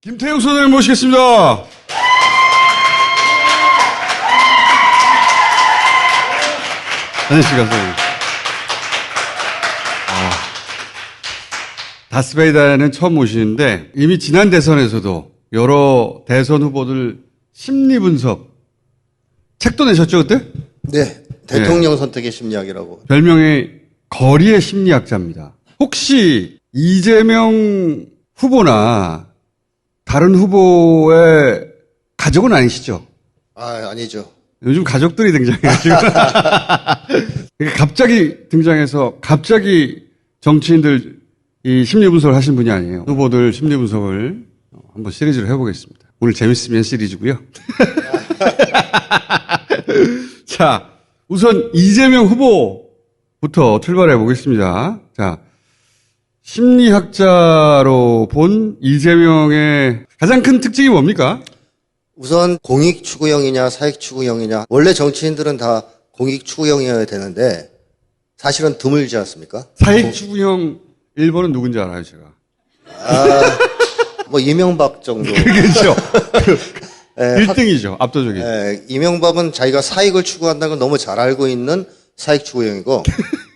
김태형 소장님 모시겠습니다. 안녕하십니까, 선생님. 아, 다스베이다는 처음 모시는데 이미 지난 대선에서도 여러 대선 후보들 심리 분석 책도 내셨죠, 그때? 네. 대통령 선택의 심리학이라고. 별명이 거리의 심리학자입니다. 혹시 이재명 후보나 다른 후보의 가족은 아니시죠? 아, 아니죠. 요즘 가족들이 등장해가지고. 그러니까 갑자기 등장해서 갑자기 정치인들 이 심리 분석을 하신 분이 아니에요. 후보들 심리 분석을 한번 시리즈로 해보겠습니다. 오늘 재밌으면 시리즈고요. 자, 우선 이재명 후보부터 출발해 보겠습니다. 자, 심리학자로 본 이재명의 가장 큰 특징이 뭡니까? 우선 공익 추구형이냐 사익 추구형이냐. 원래 정치인들은 다 공익 추구형이어야 되는데 사실은 드물지 않습니까? 사익 추구형 1번은 누군지 알아요, 제가. 뭐 이명박 정도. 그렇죠. 예, 1등이죠. 압도적인. 예, 이명박은 자기가 사익을 추구한다는 걸 너무 잘 알고 있는 사익 추구형이고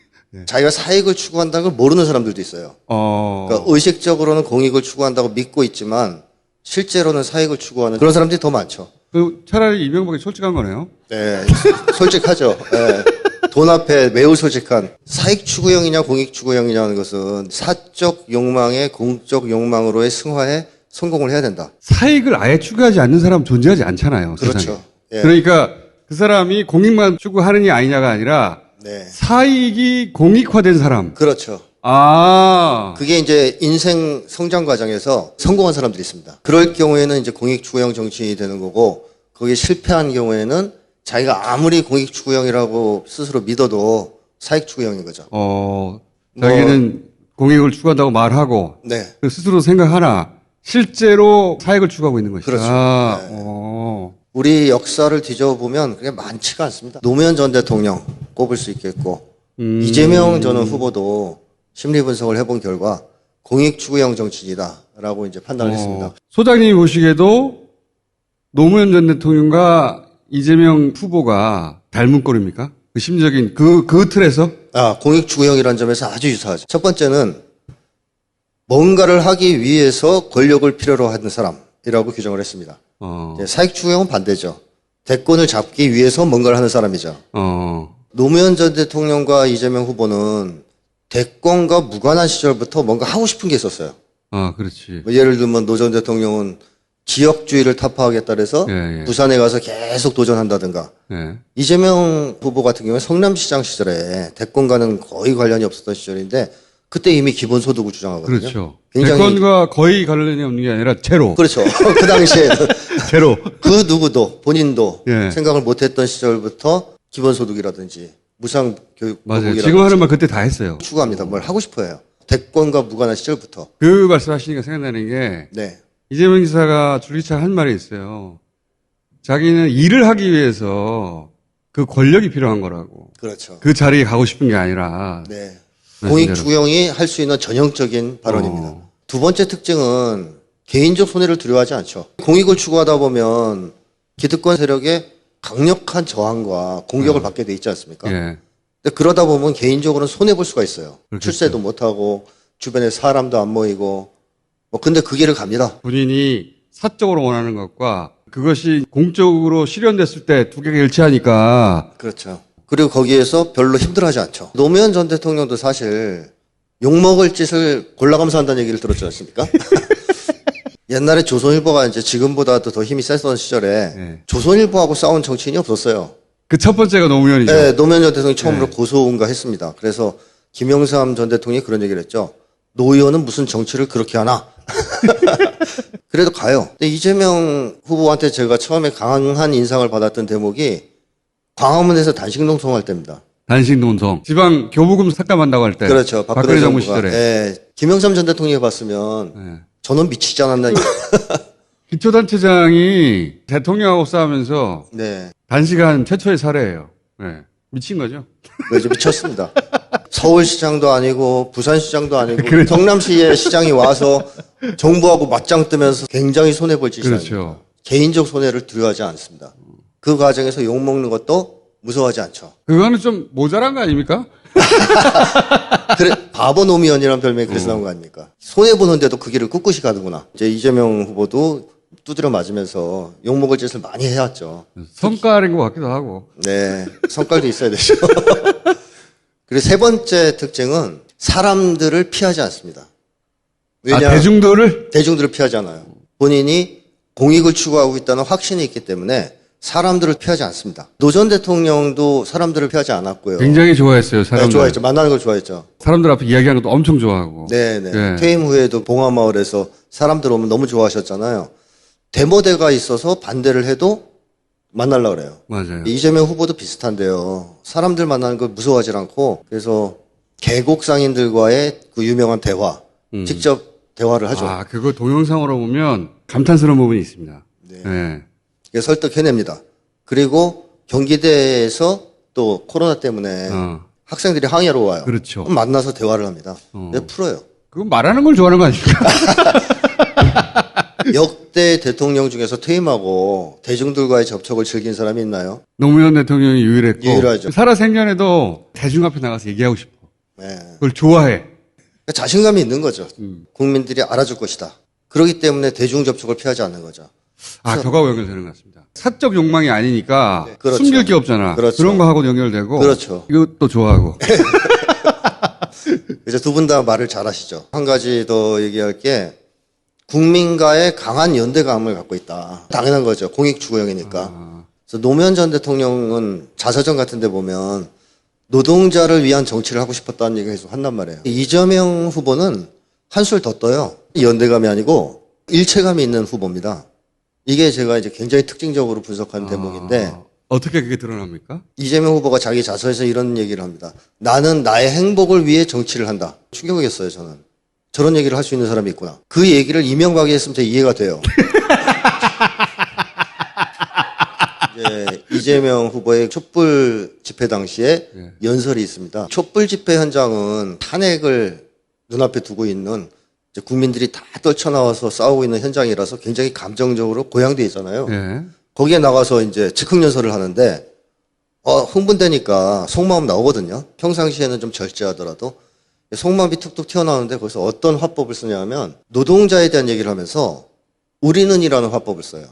자기가 사익을 추구한다는 걸 모르는 사람들도 있어요. 어, 그러니까 의식적으로는 공익을 추구한다고 믿고 있지만 실제로는 사익을 추구하는 그런 사람들이 더 많죠. 그 차라리 이명박이 솔직한 거네요. 네, 솔직하죠. 네. 돈 앞에 매우 솔직한 사익 추구형이냐 공익 추구형이냐는 것은 사적 욕망의 공적 욕망으로의 승화에 성공을 해야 된다. 사익을 아예 추구하지 않는 사람 존재하지 않잖아요. 그렇죠. 예. 그러니까 그 사람이 공익만 추구하느냐 아니냐가 아니라 네, 사익이 공익화된 사람. 그렇죠. 아, 그게 이제 인생 성장 과정에서 성공한 사람들이 있습니다. 그럴 경우에는 이제 공익 추구형 정치인이 되는 거고 거기에 실패한 경우에는 자기가 아무리 공익 추구형이라고 스스로 믿어도 사익 추구형인 거죠. 어, 자기는 공익을 추구한다고 말하고 네. 그 스스로 생각하나 실제로 사익을 추구하고 있는 것이다. 그렇죠. 아, 네. 어. 우리 역사를 뒤져보면 그게 많지가 않습니다. 노무현 전 대통령 꼽을 수 있겠고 음. 이재명 전 후보도 심리 분석을 해본 결과 공익 추구형 정치인이다라고 이제 판단을 했습니다. 어, 소장님이 보시기에도 노무현 전 대통령과 이재명 후보가 닮은 꼴입니까? 그 심리적인 그, 그 틀에서? 아, 공익 추구형이라는 점에서 아주 유사하죠. 첫 번째는 뭔가를 하기 위해서 권력을 필요로 하는 사람이라고 규정을 했습니다. 어, 사익 추구형은 반대죠. 대권을 잡기 위해서 뭔가를 하는 사람이죠. 어, 노무현 전 대통령과 이재명 후보는 대권과 무관한 시절부터 뭔가 하고 싶은 게 있었어요. 아, 그렇지. 뭐 예를 들면 노 전 대통령은 지역주의를 타파하겠다 그래서 예, 예. 부산에 가서 계속 도전한다든가 예. 이재명 후보 같은 경우에 성남시장 시절에 대권과는 거의 관련이 없었던 시절인데 그때 이미 기본소득을 주장하거든요. 그렇죠. 굉장히 대권과 거의 관련이 없는 게 아니라 제로. 그렇죠. 그 당시에는 제로. 그 누구도 본인도 예. 생각을 못했던 시절부터 기본소득이라든지 무상 교육 맞아요. 보복이라든지 지금 하는 말 그때 다 했어요. 추구합니다. 뭘 하고 싶어요. 대권과 무관한 시절부터. 그 말씀하시니까 생각나는 게 네. 이재명 지사가 줄기차 한 말이 있어요. 자기는 일을 하기 위해서 그 권력이 필요한 거라고. 그렇죠. 그 자리에 가고 싶은 게 아니라. 네. 네, 공익. 추구형이 할 수 있는 전형적인 발언입니다. 어. 두 번째 특징은 개인적 손해를 두려워하지 않죠. 공익을 추구하다 보면 기득권 세력의 강력한 저항과 공격을 받게 돼 있지 않습니까? 어. 예. 근데 그러다 보면 개인적으로는 손해 볼 수가 있어요. 그렇겠죠. 출세도 못 하고 주변에 사람도 안 모이고 뭐 근데 그 길을 갑니다. 본인이 사적으로 원하는 것과 그것이 공적으로 실현됐을 때 두 개가 일치하니까 그렇죠. 그리고 거기에서 별로 힘들어하지 않죠. 노무현 전 대통령도 사실 욕먹을 짓을 골라가면서 얘기를 들었지 않습니까? 옛날에 조선일보가 이제 지금보다도 더 힘이 셌던 시절에 네. 조선일보하고 싸운 정치인이 없었어요. 그 첫 번째가 노무현이죠. 네, 노무현 전 대통령이 처음으로 네. 고소인가 했습니다. 그래서 김영삼 전 대통령이 그런 얘기를 했죠. 노 의원은 무슨 정치를 그렇게 하나? 그래도 가요. 근데 이재명 후보한테 제가 처음에 강한 인상을 받았던 대목이 광화문에서 단식 농성할 때입니다. 단식 논성. 지방 교부금 삭감한다고 할 때. 그렇죠. 박근혜, 정부 정부가. 시절에. 예, 김영삼 전 대통령이 봤으면 예. 저는 미치지 않았나. 기초단체장이 대통령하고 싸우면서 네. 단식한 최초의 사례예요. 예. 미친 거죠. 뭐 이제 미쳤습니다. 서울시장도 아니고 부산시장도 아니고 그래요. 경남시의 시장이 와서 정부하고 맞짱 뜨면서 굉장히 손해 볼 짓이 아닙니다. 그렇죠. 개인적 손해를 두려워하지 않습니다. 그 과정에서 욕 먹는 것도 무서워하지 않죠. 그거는 좀 모자란 거 아닙니까? 그래 바보 노무현이라는 별명이 그래서 나온 거 아닙니까? 손해 보는데도 그 길을 꿋꿋이 가는구나. 이제 이재명 후보도 두드려 맞으면서 욕 먹을 짓을 많이 해왔죠. 성깔인 것 같기도 하고. 네, 성깔도 있어야 되죠. 그리고 세 번째 특징은 사람들을 피하지 않습니다. 아, 왜냐 대중도를? 대중들을 피하지 않아요. 본인이 공익을 추구하고 있다는 확신이 있기 때문에 사람들을 피하지 않습니다. 노전 대통령도 사람들을 피하지 않았고요. 굉장히 좋아했어요, 네, 사람들. 좋아했죠. 만나는 걸 좋아했죠. 사람들 앞에 이야기하는 것도 엄청 좋아하고. 네, 네. 예. 퇴임 후에도 봉화마을에서 사람들 오면 너무 좋아하셨잖아요. 데모대가 있어서 반대를 해도 만나려고 그래요. 맞아요. 이재명 후보도 비슷한데요. 사람들 만나는 걸 무서워하지 않고 그래서 계곡 상인들과의 그 유명한 대화, 직접 대화를 하죠. 음. 아, 그거 동영상으로 보면 감탄스러운 부분이 있습니다. 네. 네. 설득해냅니다. 그리고 경기대에서 또 코로나 때문에 어. 학생들이 항의하러 와요. 그렇죠. 그럼 만나서 대화를 합니다. 어. 네, 풀어요. 그거 말하는 걸 좋아하는 거 아닙니까? 역대 대통령 중에서 퇴임하고 대중들과의 접촉을 즐긴 사람이 있나요? 노무현 대통령이 유일했고. 유일하죠. 살아생전에도 대중 앞에 나가서 얘기하고 싶어. 네. 그걸 좋아해. 자신감이 있는 거죠. 음. 국민들이 알아줄 것이다. 그렇기 때문에 대중 접촉을 피하지 않는 거죠. 아, 저거하고 연결되는 것 같습니다. 사적 욕망이 아니니까 네, 그렇죠. 숨길 게 없잖아. 그렇죠. 런 거하고도 연결되고. 그렇죠. 이것도 좋아하고. 이제 두 분 다 말을 잘하시죠. 한 가지 더 얘기할 게 국민과의 강한 연대감을 갖고 있다. 당연한 거죠. 공익 추구형이니까. 아, 그래서 노무현 전 대통령은 자서전 같은 데 보면 노동자를 위한 정치를 하고 싶었다는 얘기가 계속 한단 말이에요. 이재명 후보는 한술 더 떠요. 연대감이 아니고 일체감이 있는 후보입니다. 이게 제가 이제 굉장히 특징적으로 분석한 대목인데 아, 어떻게 그게 드러납니까? 이재명 후보가 자기 자서에서 이런 얘기를 합니다. 나는 나의 행복을 위해 정치를 한다. 충격이었어요, 저는. 저런 얘기를 할 수 있는 사람이 있구나. 그 얘기를 이명박이 했으면 제가 이해가 돼요. 이제 이재명 후보의 촛불 집회 당시에 예. 연설이 있습니다. 촛불 집회 현장은 탄핵을 눈앞에 두고 있는 국민들이 다 떨쳐나와서 싸우고 있는 현장이라서 굉장히 감정적으로 고양돼 있잖아요. 예. 거기에 나가서 이제 즉흥 연설을 하는데 어, 흥분되니까 속마음 나오거든요. 평상시에는 좀 절제하더라도 속마음이 툭툭 튀어나오는데 거기서 어떤 화법을 쓰냐면 노동자에 대한 얘기를 하면서 우리는이라는 화법을 써요.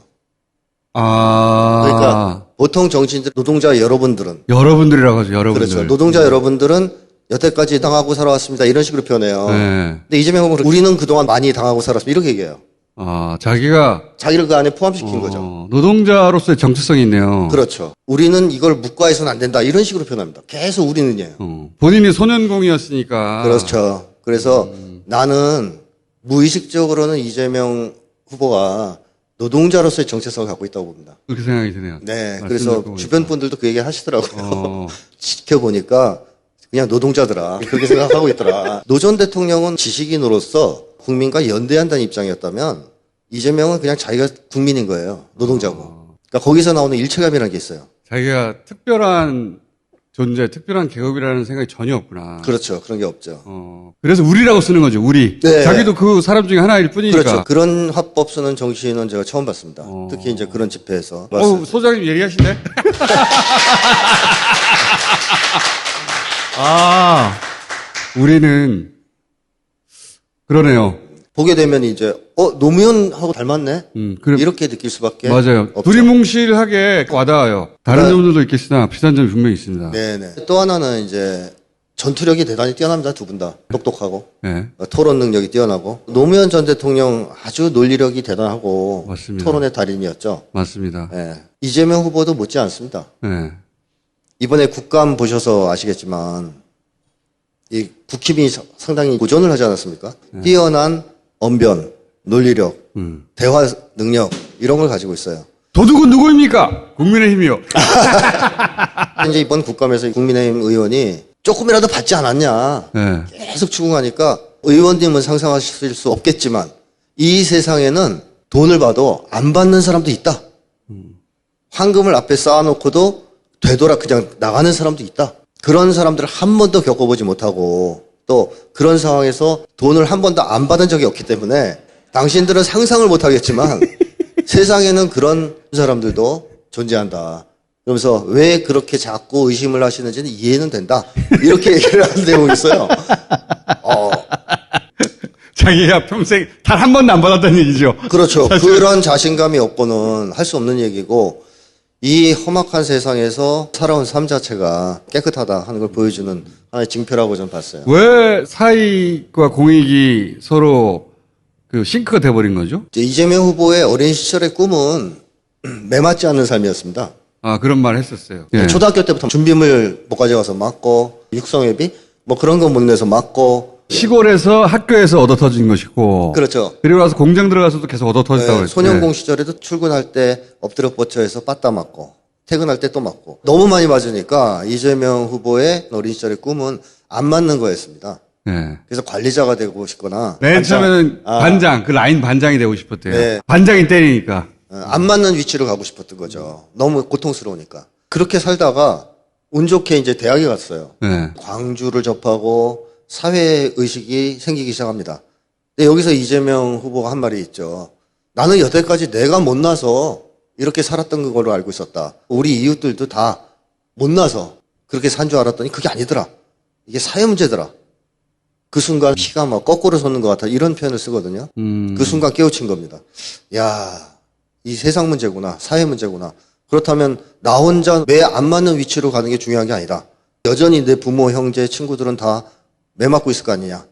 아. 그러니까 보통 정치인들 노동자 여러분들은 여러분들이라고 하죠, 여러분들. 그렇죠. 노동자 여러분들은 여태까지 당하고 살아왔습니다. 이런 식으로 표현해요. 네. 근데 이재명 후보는 우리는 그동안 많이 당하고 살았습니다. 이렇게 얘기해요. 아, 자기가 자기를 그 안에 포함시킨 거죠. 어, 노동자로서의 정체성이 있네요. 그렇죠. 우리는 이걸 묵과해서는 안 된다. 이런 식으로 표현합니다. 계속 우리는이에요. 어, 본인이 소년공이었으니까. 그렇죠. 그래서 나는 무의식적으로는 이재명 후보가 노동자로서의 정체성을 갖고 있다고 봅니다. 그렇게 생각이 드네요. 네. 말씀 그래서 보니까. 주변 분들도 그 얘기 하시더라고요. 어, 지켜보니까 그냥 노동자더라. 그렇게 생각하고 있더라. 노 전 대통령은 지식인으로서 국민과 연대한다는 입장이었다면 이재명은 그냥 자기가 국민인 거예요. 노동자고. 그러니까 거기서 나오는 일체감이라는 게 있어요. 자기가 특별한 존재, 특별한 계급이라는 생각이 전혀 없구나. 그렇죠. 그런 게 없죠. 어, 그래서 우리라고 쓰는 거죠, 우리. 네. 자기도 그 사람 중에 하나일 뿐이니까. 그렇죠. 그런 화법 쓰는 정치인은 제가 처음 봤습니다. 어. 특히 이제 그런 집회에서. 어, 소장님 예리하신데? 아, 우리는, 그러네요. 보게 되면 이제 어 노무현하고 닮았네. 음, 그래, 이렇게 느낄 수밖에 맞아요. 없죠. 두리뭉실하게 와닿아요. 다른 네. 점들도 있겠으나 비슷한 점이 분명히 있습니다. 네네. 또 하나는 이제 전투력이 대단히 뛰어납니다. 두 분 다. 똑똑하고 네. 어, 토론 능력이 뛰어나고 노무현 전 대통령 아주 논리력이 대단하고 맞습니다. 토론의 달인이었죠. 맞습니다. 예. 이재명 후보도 못지 않습니다. 네. 이번에 국감 보셔서 아시겠지만 이 국힘이 사- 상당히 고전을 하지 않았습니까? 뛰어난 언변, 논리력, 음. 대화 능력 이런 걸 가지고 있어요. 도둑은 누구입니까? 국민의힘이요. 이제 이번 국감에서 국민의힘 의원이 조금이라도 받지 않았냐 네. 계속 추궁하니까 의원님은 상상하실 수 없겠지만 이 세상에는 돈을 봐도 안 받는 사람도 있다. 황금을 앞에 쌓아놓고도 되돌아 그냥 나가는 사람도 있다. 그런 사람들을 한 번도 겪어보지 못하고 또 그런 상황에서 돈을 한 번도 안 받은 적이 없기 때문에 당신들은 상상을 못 하겠지만 세상에는 그런 사람들도 존재한다. 그러면서 왜 그렇게 자꾸 의심을 하시는지는 이해는 된다. 이렇게 얘기를 하는 내용이 있어요. 어, 자기가 평생 단 한 번도 안 받았다는 얘기죠. 그렇죠. 그런 자신감이 없고는 할 수 없는 얘기고 이 험악한 세상에서 살아온 삶 자체가 깨끗하다 하는 걸 보여주는 하나의 징표라고 저는 봤어요. 왜 사익과 공익이 서로 그 싱크가 돼버린 거죠? 이제 이재명 후보의 어린 시절의 꿈은 매맞지 않는 삶이었습니다. 아, 그런 말 했었어요. 예. 초등학교 때부터 준비물 못 가져가서 맞고 육성회비 뭐 그런 거 못 내서 맞고 시골에서 학교에서 얻어 터진 것이고. 그렇죠. 그리고 나서 공장 들어가서도 계속 얻어 터졌다고 네, 그랬죠. 소년공 시절에도 출근할 때 엎드려 뻗쳐해서 빠따 맞고 퇴근할 때 또 맞고 너무 많이 맞으니까 이재명 후보의 어린 시절의 꿈은 안 맞는 거였습니다. 예. 그래서 관리자가 되고 싶거나 맨 반장, 처음에는 아, 반장, 그 라인 반장이 되고 싶었대요. 네. 반장이 때리니까. 어, 안 맞는 위치로 가고 싶었던 거죠. 너무 고통스러우니까. 그렇게 살다가 운 좋게 이제 대학에 갔어요. 예. 광주를 접하고 사회 의식이 생기기 시작합니다. 근데 여기서 이재명 후보가 한 말이 있죠. 나는 여태까지 내가 못나서 이렇게 살았던 걸로 알고 있었다. 우리 이웃들도 다 못나서 그렇게 산 줄 알았더니 그게 아니더라. 이게 사회 문제더라. 그 순간 피가 막 거꾸로 솟는 것 같아. 이런 표현을 쓰거든요. 음. 그 순간 깨우친 겁니다. 야, 이 세상 문제구나. 사회 문제구나. 그렇다면 나 혼자 매 안 맞는 위치로 가는 게 중요한 게 아니다. 여전히 내 부모, 형제, 친구들은 다 매 맞고 있을 거 아니냐.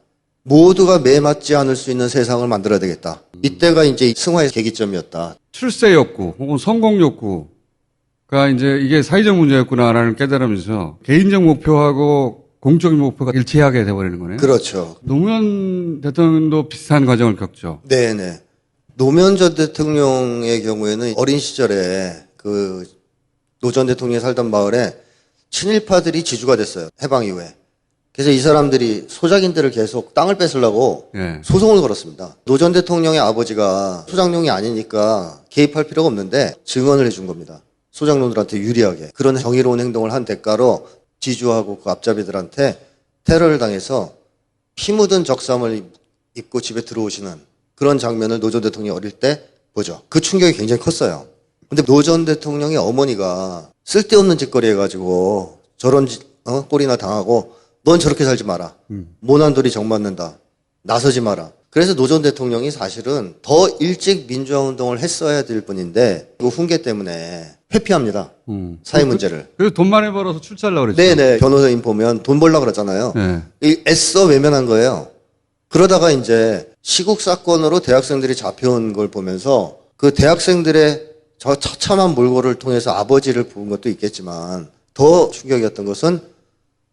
모두가 매 맞지 않을 수 있는 세상을 만들어야 되겠다. 이때가 이제 승화의 계기점이었다. 출세 욕구 혹은 성공 욕구가 이제 이게 사회적 문제였구나라는 깨달으면서 개인적 목표하고 공적인 목표가 일치하게 돼버리는 거네요. 그렇죠. 노무현 대통령도 비슷한 과정을 겪죠. 네네. 노무현 전 대통령의 경우에는 어린 시절에 그 노 전 대통령이 살던 마을에 친일파들이 지주가 됐어요. 해방 이후에. 그래서 이 사람들이 소작인들을 계속 땅을 뺏으려고 예. 소송을 걸었습니다. 노 전 대통령의 아버지가 소장농이 아니니까 개입할 필요가 없는데 증언을 해준 겁니다. 소장농들한테 유리하게. 그런 정의로운 행동을 한 대가로 지주하고 그 앞잡이들한테 테러를 당해서 피 묻은 적삼을 입고 집에 들어오시는 그런 장면을 노 전 대통령이 어릴 때 보죠. 그 충격이 굉장히 컸어요. 근데 노 전 대통령의 어머니가 쓸데없는 짓거리 해가지고 저런 짓, 어? 꼴이나 당하고 넌 저렇게 살지 마라. 모난돌이 정 맞는다. 나서지 마라. 그래서 노 전 대통령이 사실은 더 일찍 민주화 운동을 했어야 될 분인데 그 훈계 때문에 회피합니다. 음. 사회 문제를. 그래서 돈 많이 벌어서 출세하려고 그랬죠. 네네. 변호사님 보면 돈 벌라 그러잖아요. 네. 이 애써 외면한 거예요. 그러다가 이제 시국 사건으로 대학생들이 잡혀온 걸 보면서 그 대학생들의 저 처참한 몰골을 통해서 아버지를 본 것도 있겠지만 더 충격이었던 것은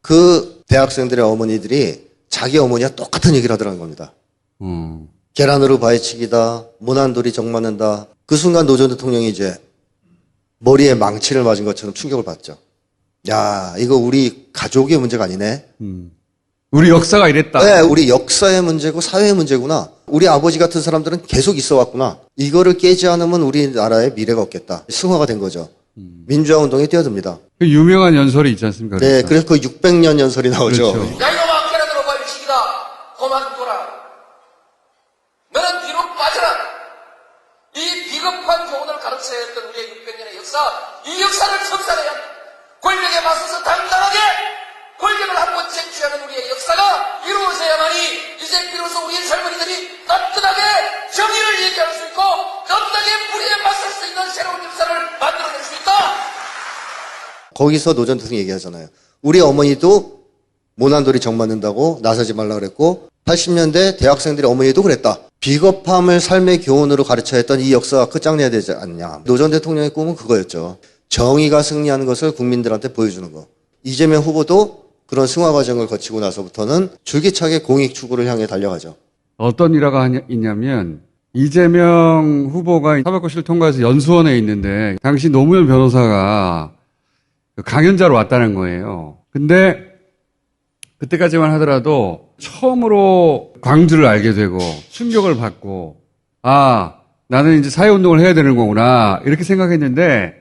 그 대학생들의 어머니들이 자기 어머니와 똑같은 얘기를 하더라는 겁니다. 음. 계란으로 바위치기다, 모난돌이 정 맞는다. 그 순간 노전 대통령이 이제 머리에 망치를 맞은 것처럼 충격을 받죠. 야, 이거 우리 가족의 문제가 아니네. 음. 우리 역사가 이랬다. 네, 우리 역사의 문제고 사회의 문제구나. 우리 아버지 같은 사람들은 계속 있어 왔구나. 이거를 깨지 않으면 우리나라의 미래가 없겠다. 승화가 된 거죠. 민주화 운동에 뛰어듭니다. 그 유명한 연설이 있지 않습니까? 네, 그러니까. 그래서 그 600년 연설이 나오죠. 그렇죠. 거기서 노전 대통령이 얘기하잖아요. 우리 어머니도 모난돌이 정 맞는다고 나서지 말라 그랬고 80년대 대학생들의 어머니도 그랬다. 비겁함을 삶의 교훈으로 가르쳐야 했던 이 역사가 끝장내야 되지 않냐. 노전 대통령의 꿈은 그거였죠. 정의가 승리하는 것을 국민들한테 보여주는 거. 이재명 후보도 그런 승화 과정을 거치고 나서부터는 줄기차게 공익 추구를 향해 달려가죠. 어떤 일화가 있냐면 이재명 후보가 사법고시를 통과해서 연수원에 있는데 당시 노무현 변호사가 그 강연자로 왔다는 거예요. 근데 그때까지만 하더라도 처음으로 광주를 알게 되고 충격을 받고 아 나는 이제 사회 운동을 해야 되는 거구나 이렇게 생각했는데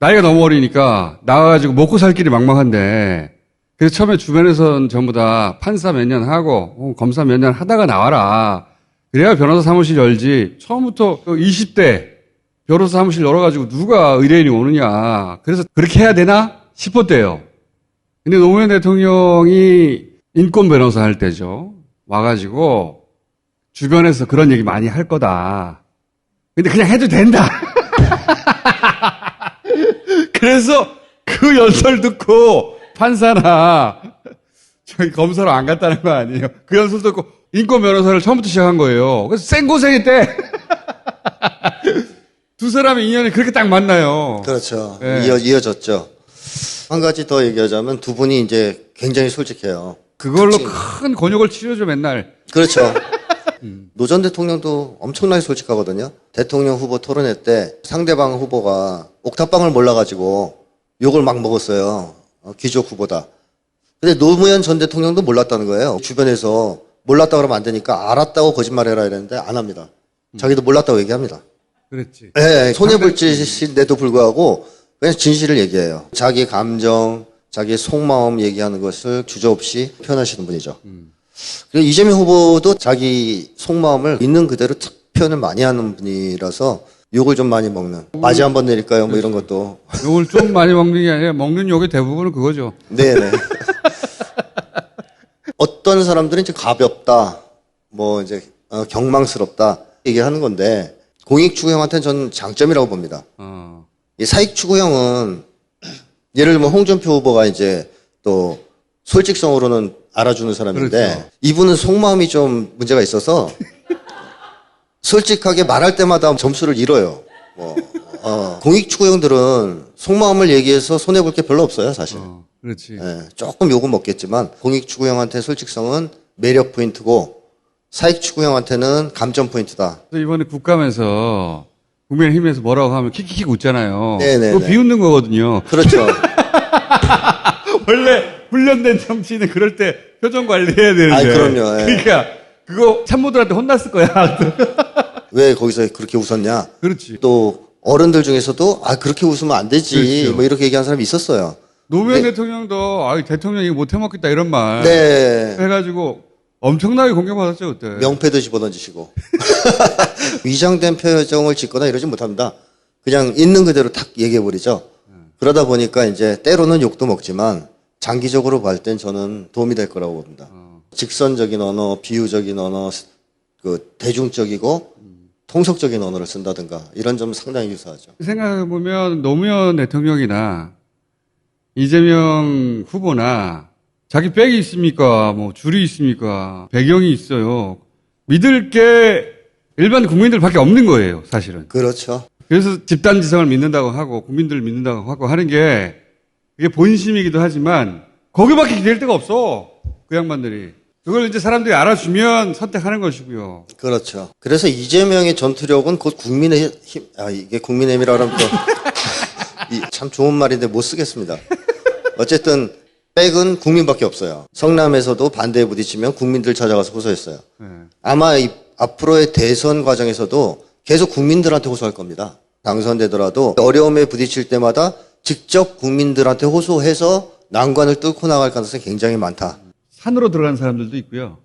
나이가 너무 어리니까 나와가지고 먹고 살 길이 막막한데 그래서 처음에 주변에서는 전부 다 판사 몇 년 하고 어, 검사 몇 년 하다가 나와라. 그래야 변호사 사무실 열지. 처음부터 그 20대 변호사 사무실 열어가지고 누가 의뢰인이 오느냐. 그래서 그렇게 해야 되나 싶었대요. 근데 노무현 대통령이 인권 변호사 할 때죠. 와가지고 주변에서 그런 얘기 많이 할 거다. 근데 그냥 해도 된다. 그래서 그 연설 듣고 판사나 저희 검사로 안 갔다는 거 아니에요. 그 연설 듣고 인권 변호사를 처음부터 시작한 거예요. 그래서 생고생했대. 두 사람의 인연이 그렇게 딱 만나요. 그렇죠. 네. 이어, 이어졌죠. 한 가지 더 얘기하자면 두 분이 이제 굉장히 솔직해요. 그걸로 큰 곤욕을 치르죠 맨날. 그렇죠. 노 전 대통령도 엄청나게 솔직하거든요. 대통령 후보 토론회 때 상대방 후보가 옥탑방을 몰라가지고 욕을 막 먹었어요. 어, 귀족 후보다. 근데 노무현 전 대통령도 몰랐다는 거예요. 주변에서 몰랐다 그러면 안 되니까 알았다고 거짓말해라 이랬는데 안 합니다. 자기도 몰랐다고 얘기합니다. 그랬지. 예, 손해볼 짓인데도 불구하고 그냥 진실을 얘기해요. 자기 감정, 자기 속마음 얘기하는 것을 주저 없이 표현하시는 분이죠. 그리고 이재명 후보도 자기 속마음을 있는 그대로 탁 표현을 많이 하는 분이라서 욕을 좀 많이 먹는. 맞이 한번 내릴까요? 뭐 이런 것도. 욕을 좀 많이 먹는 게 아니라 먹는 욕의 대부분은 그거죠. 네네. 어떤 사람들은 이제 가볍다, 뭐 이제 어, 경망스럽다 얘기하는 건데 공익 추구형한테는 저는 장점이라고 봅니다. 어. 이 사익 추구형은 예를 들면 홍준표 후보가 이제 또 솔직성으로는 알아주는 사람인데 그렇죠. 이분은 속마음이 좀 문제가 있어서 솔직하게 말할 때마다 점수를 잃어요. 뭐 어, 공익 추구형들은 속마음을 얘기해서 손해 볼 게 별로 없어요, 사실. 어, 그렇지. 예, 조금 욕은 먹겠지만 공익 추구형한테 솔직성은 매력 포인트고 사익 추구형한테는 감점 포인트다. 이번에 국감에서 국민의힘에서 뭐라고 하면 킥킥킥 웃잖아요. 네네네. 그거 비웃는 거거든요. 그렇죠. 원래 훈련된 정치인은 그럴 때 표정 관리해야 되는데. 아이, 그럼요, 예. 그러니까 그거 참모들한테 혼났을 거야. 왜 거기서 그렇게 웃었냐? 그렇지. 또 어른들 중에서도 아 그렇게 웃으면 안 되지 그렇죠. 뭐 이렇게 얘기한 사람이 있었어요. 노무현 대통령도 아 대통령이 못 해먹겠다 이런 말 네. 해가지고 엄청나게 공격받았죠 그때. 명패도 집어던지시고 위장된 표정을 짓거나 이러지 못합니다. 그냥 있는 그대로 탁 얘기해 버리죠. 그러다 보니까 이제 때로는 욕도 먹지만 장기적으로 볼 땐 저는 도움이 될 거라고 봅니다. 직선적인 언어, 비유적인 언어, 그 대중적이고 통속적인 언어를 쓴다든가 이런 점은 상당히 유사하죠. 생각해 보면 노무현 대통령이나 이재명 후보나 자기 백이 있습니까? 뭐 줄이 있습니까? 배경이 있어요. 믿을 게 일반 국민들밖에 없는 거예요, 사실은. 그렇죠. 그래서 집단 지성을 믿는다고 하고 국민들을 믿는다고 하고 하는 게 그게 본심이기도 하지만 거기밖에 기댈 데가 없어. 그 양반들이. 그걸 이제 사람들이 알아주면 선택하는 것이고요. 그렇죠. 그래서 이재명의 전투력은 곧 국민의 힘, 아, 이게 국민의 힘이라 그러면 또, 이, 참 좋은 말인데 못 쓰겠습니다. 어쨌든, 백은 국민밖에 없어요. 성남에서도 반대에 부딪히면 국민들 찾아가서 호소했어요. 네. 아마 이, 앞으로의 대선 과정에서도 계속 국민들한테 호소할 겁니다. 당선되더라도 어려움에 부딪힐 때마다 직접 국민들한테 호소해서 난관을 뚫고 나갈 가능성이 굉장히 많다. 산으로 들어간 사람들도 있고요.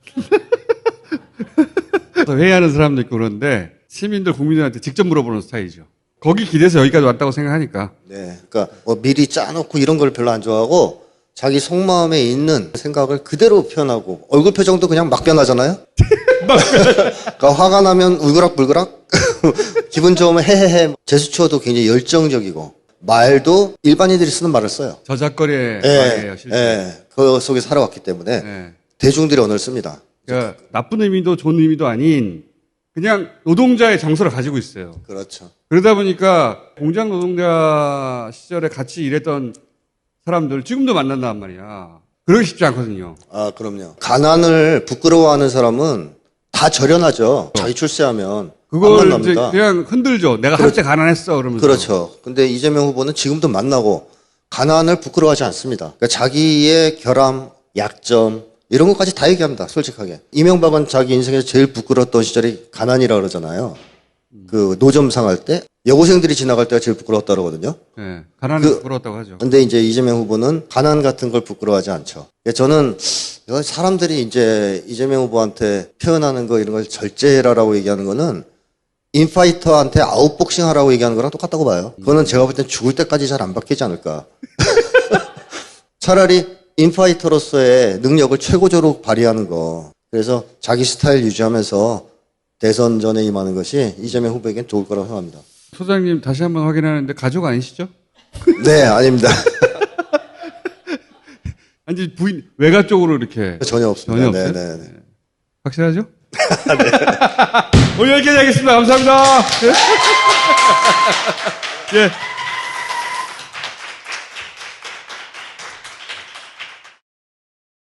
또 회의하는 사람도 있고 그런데 시민들 국민들한테 직접 물어보는 스타일이죠. 거기 기대서 여기까지 왔다고 생각하니까. 네. 그러니까 뭐 미리 짜놓고 이런 걸 별로 안 좋아하고 자기 속마음에 있는 생각을 그대로 표현하고 얼굴 표정도 그냥 막 변하잖아요. 그러니까 화가 나면 울그락불그락 기분 좋으면 헤헤헤 제스처도 굉장히 열정적이고 말도 일반인들이 쓰는 말을 써요. 저작거리의 예, 말이에요, 실제. 예. 그 속에 살아왔기 때문에 예. 대중들이 언어를 씁니다. 그러니까 나쁜 의미도 좋은 의미도 아닌 그냥 노동자의 정서를 가지고 있어요. 그렇죠. 그러다 보니까 공장 노동자 시절에 같이 일했던 사람들 지금도 만난단 말이야. 그러기 쉽지 않거든요. 아, 그럼요. 가난을 부끄러워하는 사람은 다 절연하죠. 자기 출세하면 안 그걸 이제. 그냥 흔들죠. 내가 한때 가난했어 그러면서. 그렇죠. 근데 이재명 후보는 지금도 만나고 가난을 부끄러워하지 않습니다. 그러니까 자기의 결함, 약점 이런 것까지 다 얘기합니다. 솔직하게. 이명박은 자기 인생에서 제일 부끄러웠던 시절이 가난이라 그러잖아요. 그 노점상 할 때 여고생들이 지나갈 때가 제일 부끄러웠다 그러거든요. 예. 가난이 그- 부끄러웠다고 하죠. 근데 이제 이재명 후보는 가난 같은 걸 부끄러워하지 않죠. 그러니까 저는 사람들이 이제 이재명 후보한테 표현하는 거 이런 걸 절제해라라고 얘기하는 거는 인파이터한테 아웃복싱 하라고 얘기하는 거랑 똑같다고 봐요. 그거는 제가 볼 땐 죽을 때까지 잘 안 바뀌지 않을까. 차라리 인파이터로서의 능력을 최고조로 발휘하는 거. 그래서 자기 스타일 유지하면서 대선 전에 임하는 것이 이재명 후보에겐 좋을 거라고 생각합니다. 소장님 다시 한번 확인하는데 가족 아니시죠? 네, 아닙니다. 아니 부인 외가 쪽으로 이렇게 전혀 없습니다. 전혀? 네, 네, 네. 확실하죠? 오늘 여기까지 하겠습니다. 감사합니다. 예.